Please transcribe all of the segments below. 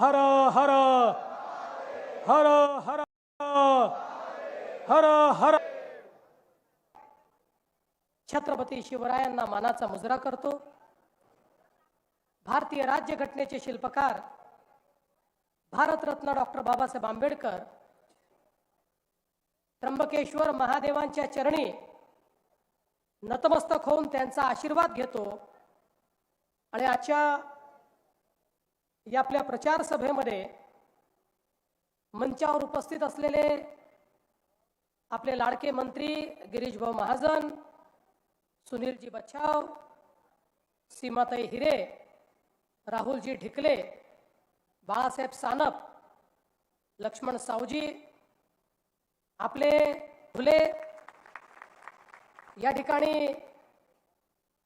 हर हर। हर हर। हर हर। छत्रपती शिवरायांना मानाचा मुजरा करतो. भारतीय राज्यघटनेचे शिल्पकार भारतरत्न डॉक्टर बाबासाहेब आंबेडकर त्र्यंबकेश्वर महादेवांच्या चरणी नतमस्तक होऊन त्यांचा आशीर्वाद घेतो. आणि आजच्या या आपल्या प्रचार सभेमध्ये मंचावर उपस्थित असलेले आपले लाडके मंत्री गिरीशभाऊ महाजन सुनीलजी बच्छाव सीमाताई हिरे राहुलजी ढिकले बाळासाहेब सानप लक्ष्मण सावजी आपले फुले या ठिकाणी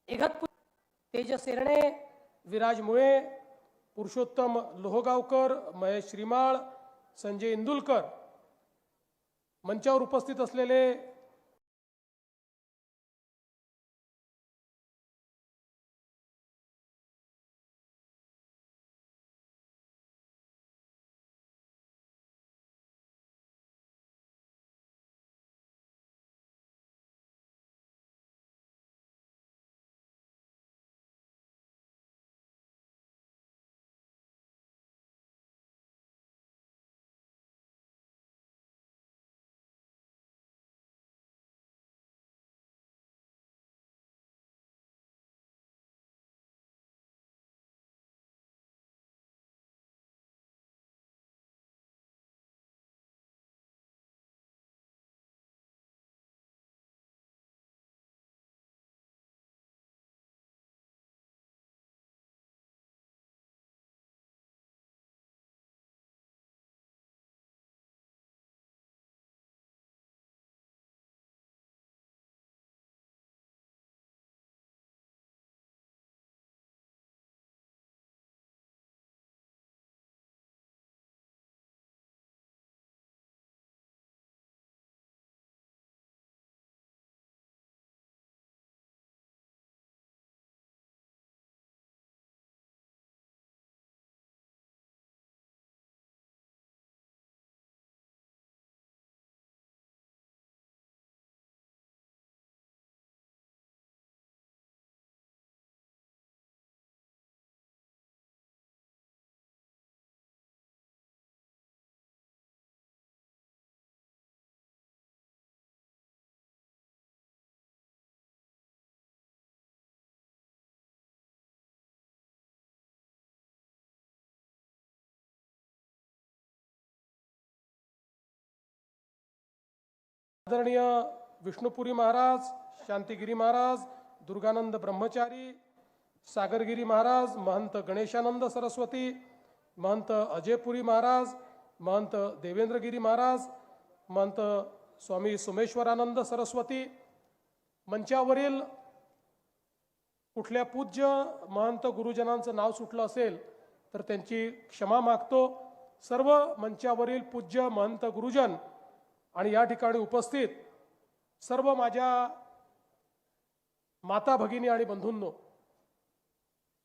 इगतपूर तेजस एरणे विराज मुळे पुरुषोत्तम लोहगावकर महेश श्रीमाळ संजय इंदुलकर मंचावर उपस्थित असलेले आदरणीय विष्णुपुरी महाराज शांतिगिरी महाराज दुर्गानंद ब्रह्मचारी सागरगिरी महाराज महंत गणेशानंद सरस्वती महंत अजयपुरी महाराज महंत देवेंद्रगिरी महाराज महंत स्वामी सोमेश्वरानंद सरस्वती मंचावरील कुठल्या पूज्य महंत गुरुजनांचं नाव सुटलं असेल तर त्यांची क्षमा मागतो. सर्व मंचावरील पूज्य महंत गुरुजन आणि या ठिकाणी उपस्थित सर्व माझ्या माता भगिनी आणि बंधूंनो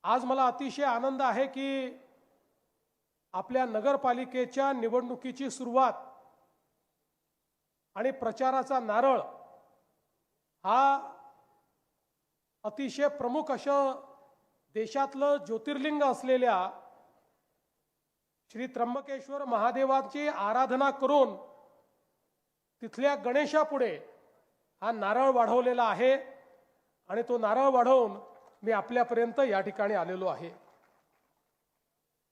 आज मला अतिशय आनंद आहे की आपल्या नगरपालिकेच्या निवडणुकीची सुरुवात आणि प्रचाराचा नारळ हा अतिशय प्रमुख असं देशातलं ज्योतिर्लिंग असलेल्या श्री त्र्यंबकेश्वर महादेवाची आराधना करून तिथल्या गणेशापुढे हा नारळ वाढवलेला आहे आणि तो नारळ वाढवून मी आपल्यापर्यंत या ठिकाणी आलेलो आहे.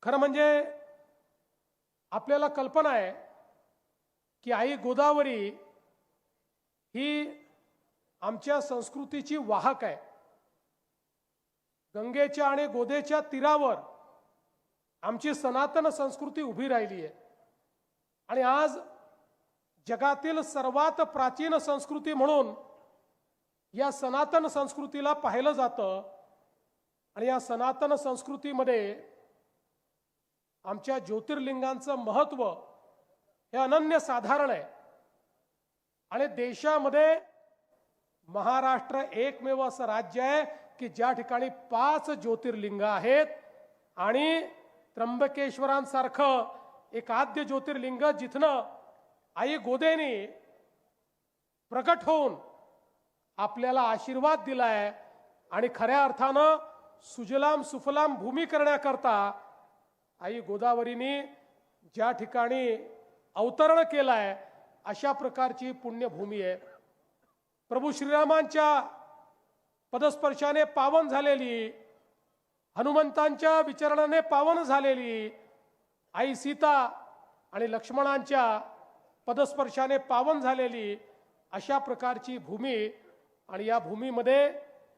खरं म्हणजे आपल्याला कल्पना आहे की आई गोदावरी ही आमच्या संस्कृतीची वाहक आहे. गंगेच्या आणि गोदेच्या तीरावर आमची सनातन संस्कृती उभी राहिली आहे. आणि आज जगातील सर्वात प्राचीन संस्कृती म्हणून या सनातन संस्कृतीला पाहिलं जातं. आणि या सनातन संस्कृतीमध्ये आमच्या ज्योतिर्लिंगांचं महत्त्व हे अनन्य साधारण आहे. आणि देशामध्ये महाराष्ट्र एकमेव असं राज्य आहे की ज्या ठिकाणी पाच ज्योतिर्लिंग आहेत आणि त्र्यंबकेश्वरांसारखं एक आद्य ज्योतिर्लिंग जिथनं आई गोदेनी प्रकट होऊन आपल्याला आशीर्वाद दिलाय आणि खऱ्या अर्थानं सुजलाम सुफलाम भूमी करण्याकरता आई गोदावरीने ज्या ठिकाणी अवतरण केलाय अशा प्रकारची पुण्यभूमी आहे. प्रभू श्रीरामांच्या पदस्पर्शाने पावन झालेली हनुमंतांच्या विचरणाने पावन झालेली आई सीता आणि लक्ष्मणांच्या पदस्पर्शाने पावन झालेली अशा प्रकारची भूमी आणि या भूमीमध्ये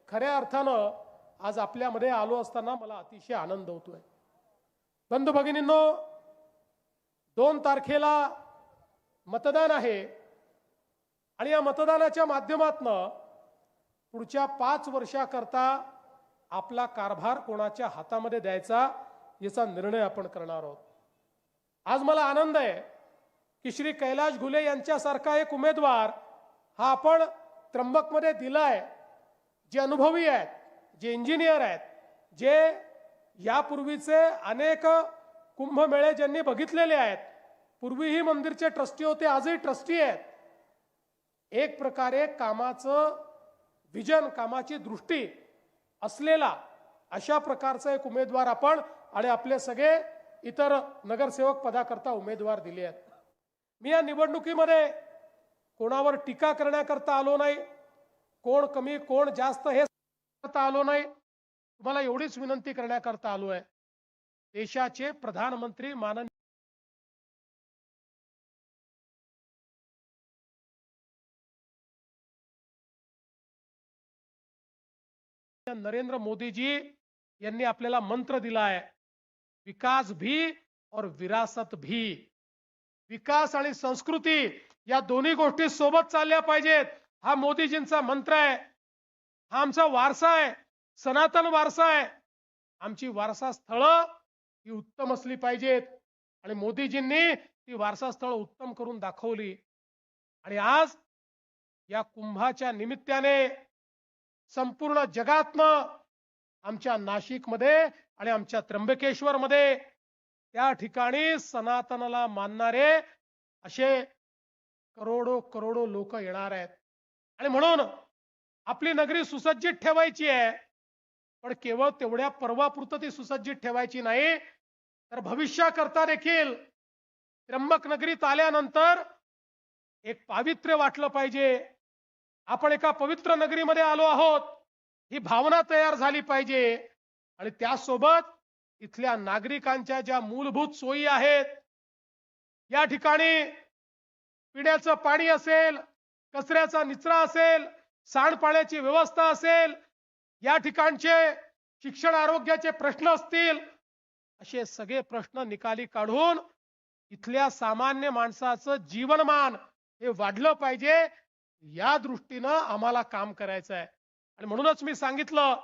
खऱ्या अर्थानं आज आपल्यामध्ये आलो असताना मला अतिशय आनंद होतोय. बंधू भगिनींनो दोन तारखेला मतदान आहे आणि या मतदानाच्या माध्यमातनं पुढच्या पाच वर्षाकरता आपला कारभार कोणाच्या हातामध्ये द्यायचा याचा निर्णय आपण करणार आहोत. आज मला आनंद आहे की श्री कैलाश घुले यांच्यासारखा एक उमेदवार हा आपण त्र्यंबकमध्ये दिलाय जे अनुभवी आहेत जे इंजिनियर आहेत जे यापूर्वीचे अनेक कुंभमेळे ज्यांनी बघितलेले आहेत पूर्वीही मंदिरचे ट्रस्टी होते आजही ट्रस्टी आहेत. एक प्रकारे कामाचं विजन कामाची दृष्टी असलेला अशा प्रकारचा एक उमेदवार आपण आणि आपले सगळे इतर नगरसेवक पदाकरता उमेदवार दिले आहेत. मी या निवडणुकीमध्ये कोणावर टीका करण्याकरता आलो नाही. कोण कमी कोण जास्त हे करता आलो नाही. तुम्हाला एवढीच विनंती करण्याकरता आलो आहे. देशाचे प्रधानमंत्री माननीय नरेंद्र मोदीजी यांनी आपल्याला मंत्र दिला आहे. विकास भी और विरासत भी. विकास आणि संस्कृती या दोन्ही गोष्टी सोबत चालल्या पाहिजेत. हा मोदीजींचा मंत्र आहे. हा आमचा वारसा आहे. सनातन वारसा आहे. आमची वारसा स्थळं ही उत्तम असली पाहिजेत. आणि मोदीजींनी ती वारसा स्थळ उत्तम करून दाखवली. आणि आज या कुंभाच्या निमित्ताने संपूर्ण जगातनं आमच्या नाशिकमध्ये आणि आमच्या त्र्यंबकेश्वरमध्ये त्या ठिकाणी सनातनला मानणारे असे करोडो करोडो लोक येणार आहेत. आणि म्हणून आपली नगरी सुसज्जित ठेवायची आहे. पण केवळ तेवढ्या पर्वापुरतं ती सुसज्जित ठेवायची नाही. तर भविष्याकरता देखील त्र्यंबक नगरीत आल्यानंतर एक पावित्र्य वाटलं पाहिजे. आपण एका पवित्र नगरीमध्ये आलो आहोत. ही भावना तयार झाली पाहिजे. आणि त्यासोबत इथल्या नागरिकांच्या ज्या मूलभूत सोयी आहेत या ठिकाणी पिण्याचं पाणी असेल कचऱ्याचा निचरा असेल सांडपाण्याची व्यवस्था असेल या ठिकाणचे शिक्षण आरोग्याचे प्रश्न असतील असे सगळे प्रश्न निकाली काढून इथल्या सामान्य माणसाचं जीवनमान हे वाढलं पाहिजे या दृष्टीनं आम्हाला काम करायचं आहे आणि म्हणूनच मी सांगितलं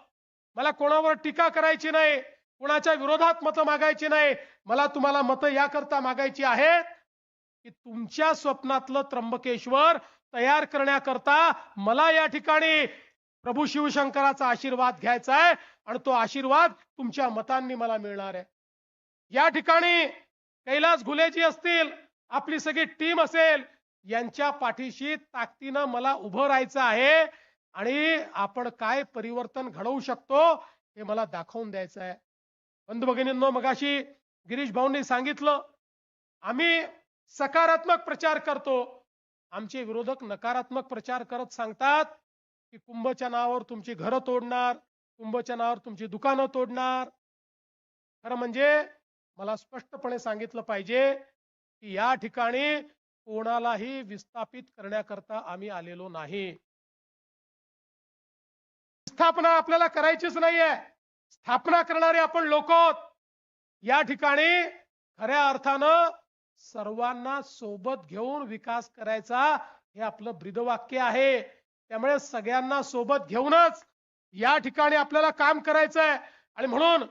मला कोणावर टीका करायची नाही. कोणाच्या विरोधात मतं मागायची नाही. मला तुम्हाला मतं याकरता मागायची आहेत की तुमच्या स्वप्नातलं त्र्यंबकेश्वर तयार करण्याकरता मला या ठिकाणी प्रभू शिवशंकराचा आशीर्वाद घ्यायचा आहे आणि तो आशीर्वाद तुमच्या मतांनी मला मिळणार आहे. या ठिकाणी कैलास घुलेजी असतील आपली सगळी टीम असेल यांच्या पाठीशी ताकदीनं मला उभं राहायचं आहे आणि आपण काय परिवर्तन घडवू शकतो हे मला दाखवून द्यायचं आहे. बंधू भगिनींनो मगाशी गिरीश भाऊंनी सांगितलं आम्ही सकारात्मक प्रचार करतो. आमचे विरोधक नकारात्मक प्रचार करत सांगतात की कुंभच्या नावावर तुमची घरं तोडणार कुंभच्या नावावर तुमची दुकानं तोडणार. खरं म्हणजे मला स्पष्टपणे सांगितलं पाहिजे की या ठिकाणी कोणालाही विस्थापित करण्याकरता आम्ही आलेलो नाही. स्थापना आपल्याला करायचीच नाहीये. स्थापना करणारे आपण लोक. या ठिकाणी खऱ्या अर्थानं सर्वांना सोबत घेऊन विकास करायचा हे आपलं ब्रीदवाक्य आहे. त्यामुळे सगळ्यांना सोबत घेऊनच या ठिकाणी आपल्याला काम करायचं आहे आणि म्हणून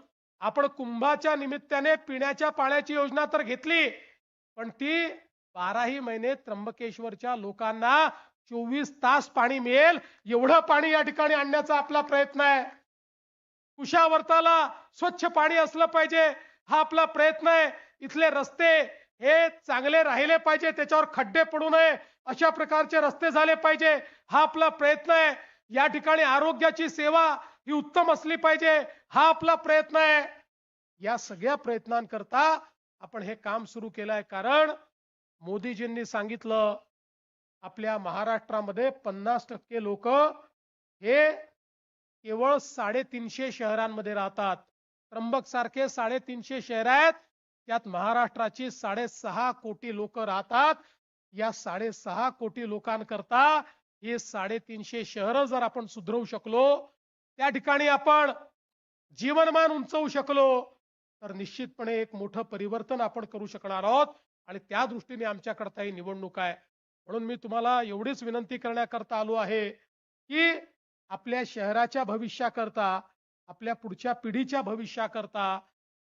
आपण कुंभाच्या निमित्ताने पिण्याच्या पाण्याची योजना तर घेतली पण ती बाराही महिने त्र्यंबकेश्वरच्या लोकांना चोवीस तास पाणी मिळेल. एवढं पाणी या ठिकाणी आणण्याचा आपला प्रयत्न आहे. कुशावर्ताला स्वच्छ पाणी असलं पाहिजे. हा आपला प्रयत्न आहे. इथले रस्ते हे चांगले राहिले पाहिजे. त्याच्यावर खड्डे पडू नये. अशा प्रकारचे रस्ते झाले पाहिजे. हा आपला प्रयत्न आहे. या ठिकाणी आरोग्याची सेवा ही उत्तम असली पाहिजे. हा आपला प्रयत्न आहे. या सगळ्या प्रयत्नांकरता आपण हे काम सुरू केलं आहे. कारण मोदीजींनी सांगितलं आपल्या महाराष्ट्रामध्ये पन्नास टक्के लोक हे केवळ साडेतीनशे शहरांमध्ये राहतात. त्र्यंबक सारखे साडेतीनशे शहर आहेत. त्यात महाराष्ट्राची साडेसहा कोटी लोक राहतात. या साडेसहा कोटी लोकांकरता हे साडेतीनशे शहर जर आपण सुधरवू शकलो त्या ठिकाणी आपण जीवनमान उंचवू शकलो तर निश्चितपणे एक मोठं परिवर्तन आपण करू शकणार आहोत. आणि त्या दृष्टीने आमच्याकडता ही निवडणूक आहे. म्हणून मी तुम्हाला एवढीच विनंती करण्याकरता आलो आहे की आपल्या शहराच्या भविष्याकरता आपल्या पुढच्या पिढीच्या भविष्याकरता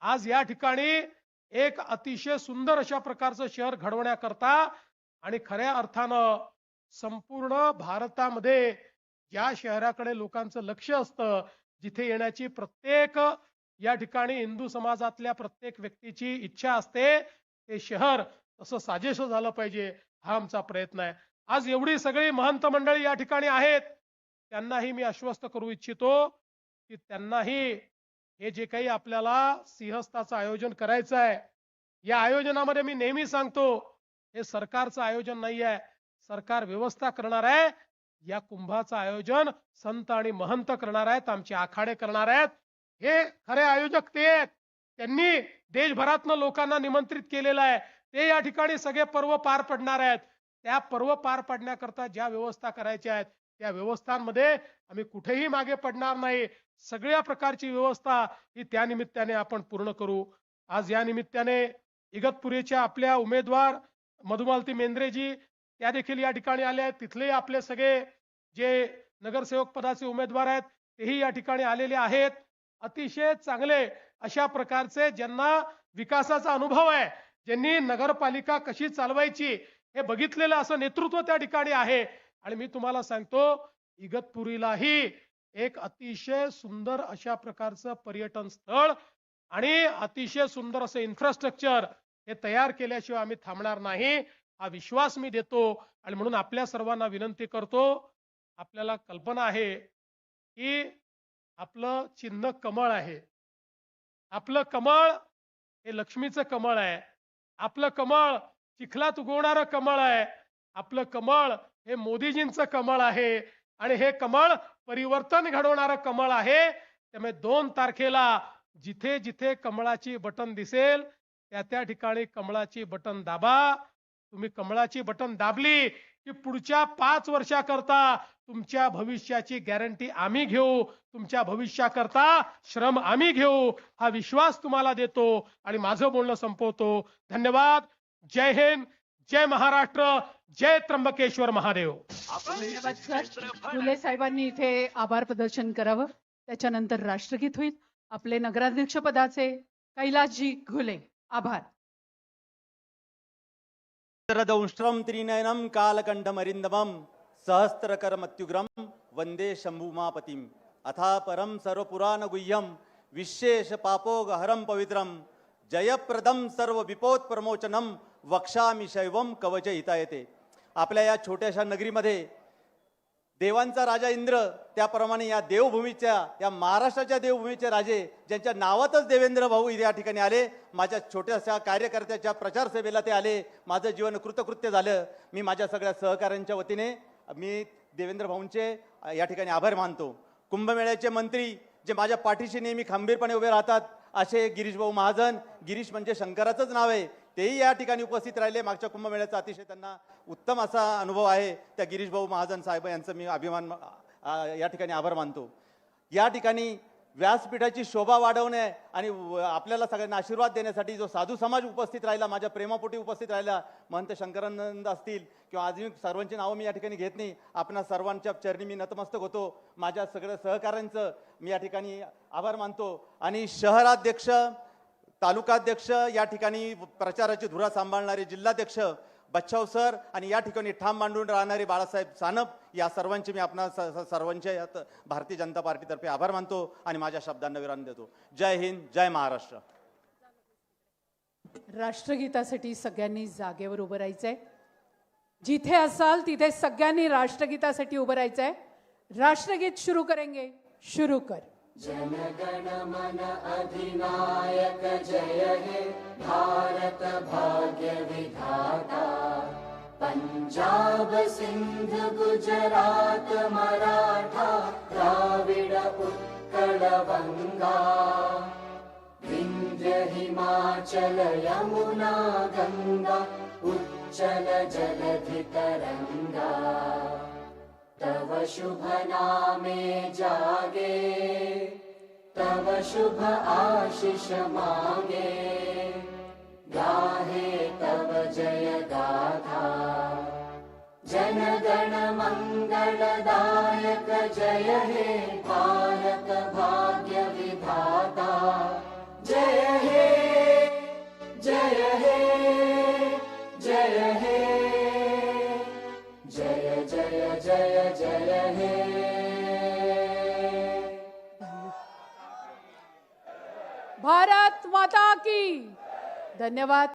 आज या ठिकाणी एक अतिशय सुंदर अशा प्रकारचं शहर घडवण्याकरता आणि खऱ्या अर्थानं संपूर्ण भारतामध्ये ज्या शहराकडे लोकांचं लक्ष असतं जिथे येण्याची प्रत्येक या ठिकाणी हिंदू समाजातल्या प्रत्येक व्यक्तीची इच्छा असते ते शहर तसं साजेस झालं पाहिजे हा आमचा प्रयत्न आहे. आज एवढी सगळी महंत मंडळी या ठिकाणी आहेत. त्यांनाही मी आश्वस्त करू इच्छितो की त्यांनाही हे जे काही आपल्याला सिंहस्थाचं आयोजन करायचं आहे या आयोजनामध्ये मी नेहमी सांगतो हे सरकारचं आयोजन नाही आहे. सरकार व्यवस्था करणार आहे. या कुंभाचं आयोजन संत आणि महंत करणार आहेत आमचे आखाडे करणार आहेत. हे खरे आयोजक ते आहेत. त्यांनी देशभरातनं लोकांना निमंत्रित केलेलं आहे. ते या ठिकाणी सगळे पर्व पार पडणार आहेत. त्या पर्व पार पाडण्याकरता ज्या व्यवस्था करायच्या आहेत त्या व्यवस्थांमध्ये आम्ही कुठेही मागे पडणार नाही. सगळ्या प्रकारची व्यवस्था ही त्या निमित्ताने आपण पूर्ण करू. आज या निमित्ताने इगतपुरीच्या आपल्या उमेदवार मधुमालती मेंद्रेजी त्या देखील या ठिकाणी आले आहेत. तिथले आपले सगळे जे नगरसेवक पदाचे उमेदवार आहेत तेही या ठिकाणी आलेले आहेत. अतिशय चांगले अशा प्रकारचे ज्यांना विकासाचा अनुभव आहे ज्यांनी नगरपालिका कशी चालवायची हे बघितलेलं असं नेतृत्व त्या ठिकाणी आहे. आणि मी तुम्हाला सांगतो इगतपुरीलाही एक अतिशय सुंदर अशा प्रकारचं पर्यटन स्थळ आणि अतिशय सुंदर असं इन्फ्रास्ट्रक्चर हे तयार केल्याशिवाय आम्ही थांबणार नाही हा विश्वास मी देतो. आणि म्हणून आपल्या सर्वांना विनंती करतो आपल्याला कल्पना आहे की आपलं चिन्ह कमळ आहे. आपलं कमळ हे लक्ष्मीचं कमळ आहे. आपलं कमळ चिखलात उगवणारं कमळ आहे. आपलं कमळ हे मोदीजींचं कमळ आहे आणि हे कमळ परिवर्तन घडवणारं कमळ आहे. त्यामुळे दोन तारखेला जिथे जिथे कमळाची बटन दिसेल त्या त्या ठिकाणी कमळाची बटन दाबा. तुम्ही कमळाची बटन दाबली की पुढच्या पाच वर्षाकरता तुमच्या भविष्याची गॅरंटी आम्ही घेऊ. तुमच्या भविष्याकरता श्रम आम्ही घेऊ. हा विश्वास तुम्हाला देतो आणि माझं बोलणं संपवतो. धन्यवाद. जय हिंद. जय महाराष्ट्र. जय त्र्यंबकेश्वर महादेव. फुले साहेबांनी इथे आभार प्रदर्शन करावं. त्याच्यानंतर राष्ट्रगीत होईल. आपले नगराध्यक्ष पदाचे कैलासजी घुले आभार. दंष्ट्रम त्रिनयनं कालकण्ठमरिन्दमं सहस्रकरमत्युग्रं वन्दे शम्भुमापतिम्। अथा परं सर्वपुराणगुह्यं विशेष पापोगहरं पवित्रं। जयप्रदं सर्वविपोत्प्रमोचनं वक्षामि वक्षामिशैवम कवच हितायते. आपल्या या छोट्याशा नगरीमध्ये देवांचा राजा इंद्र त्याप्रमाणे या देवभूमीच्या या महाराष्ट्राच्या देवभूमीचे राजे ज्यांच्या नावातच देवेंद्र भाऊ या ठिकाणी आले माझ्या छोट्याशा कार्यकर्त्याच्या प्रचारसेवेला ते आले माझं जीवन कृतकृत्य झालं. मी माझ्या सगळ्या सहकाऱ्यांच्या वतीने मी देवेंद्र भाऊंचे या ठिकाणी आभार मानतो. कुंभमेळ्याचे मंत्री जे माझ्या पाठीशी नेहमी खंबीरपणे उभे राहतात असे गिरीश भाऊ महाजन. गिरीश म्हणजे शंकराचंच नाव आहे. तेही या ठिकाणी उपस्थित राहिले. मागच्या कुंभमेळ्याचा अतिशय त्यांना उत्तम असा अनुभव आहे. त्या गिरीश भाऊ महाजन साहेब यांचं मी अभिमान या ठिकाणी आभार मानतो. या ठिकाणी व्यासपीठाची शोभा वाढवणे आणि व- आपल्याला सगळ्यांना आशीर्वाद देण्यासाठी जो साधू समाज उपस्थित राहिला माझ्या प्रेमापोटी उपस्थित राहिला महंत शंकरानंद असतील किंवा अजून सर्वांची नावं मी या ठिकाणी घेत नाही. आपणा सर्वांच्या चरणी मी नतमस्तक होतो. माझ्या सगळ्या सहकाऱ्यांचं मी या ठिकाणी आभार मानतो. आणि शहराध्यक्ष तालुकाध्यक्ष या ठिकाणी प्रचाराची धुरा सांभाळणारे जिल्हाध्यक्ष बच्छाव सर आणि या ठिकाणी ठाम मांडून राहणारे बाळासाहेब सानप या सर्वांचे मी आपणा सर्वांचे यात भारतीय जनता पार्टीतर्फे आभार मानतो आणि माझ्या शब्दांना विराम देतो. जय हिंद जय महाराष्ट्र. राष्ट्रगीतासाठी सगळ्यांनी जागेवर उभं राहायचंय. जिथे असाल तिथे सगळ्यांनी राष्ट्रगीतासाठी उभं राहायचंय. राष्ट्रगीत सुरू करेंगे. शुरू कर. जनगणमन अधिनायक जय हे भारत भाग्य विधाता। पञ्जाब सिन्ध गुजरात मराठा द्राविड उत्कलवङ्गा विन्द्य हिमाचल यमुना गङ्गा उच्चल जलधितरङ्गा तव शुभ नामे जागे तव शुभ आशीष मांगे। गाहे तव जय गाथा जन गण मंगलदायक जय हे भारत भाग्य विधाता। जय हे जय हे जय हे जय जय हे. भारत माता की. धन्यवाद.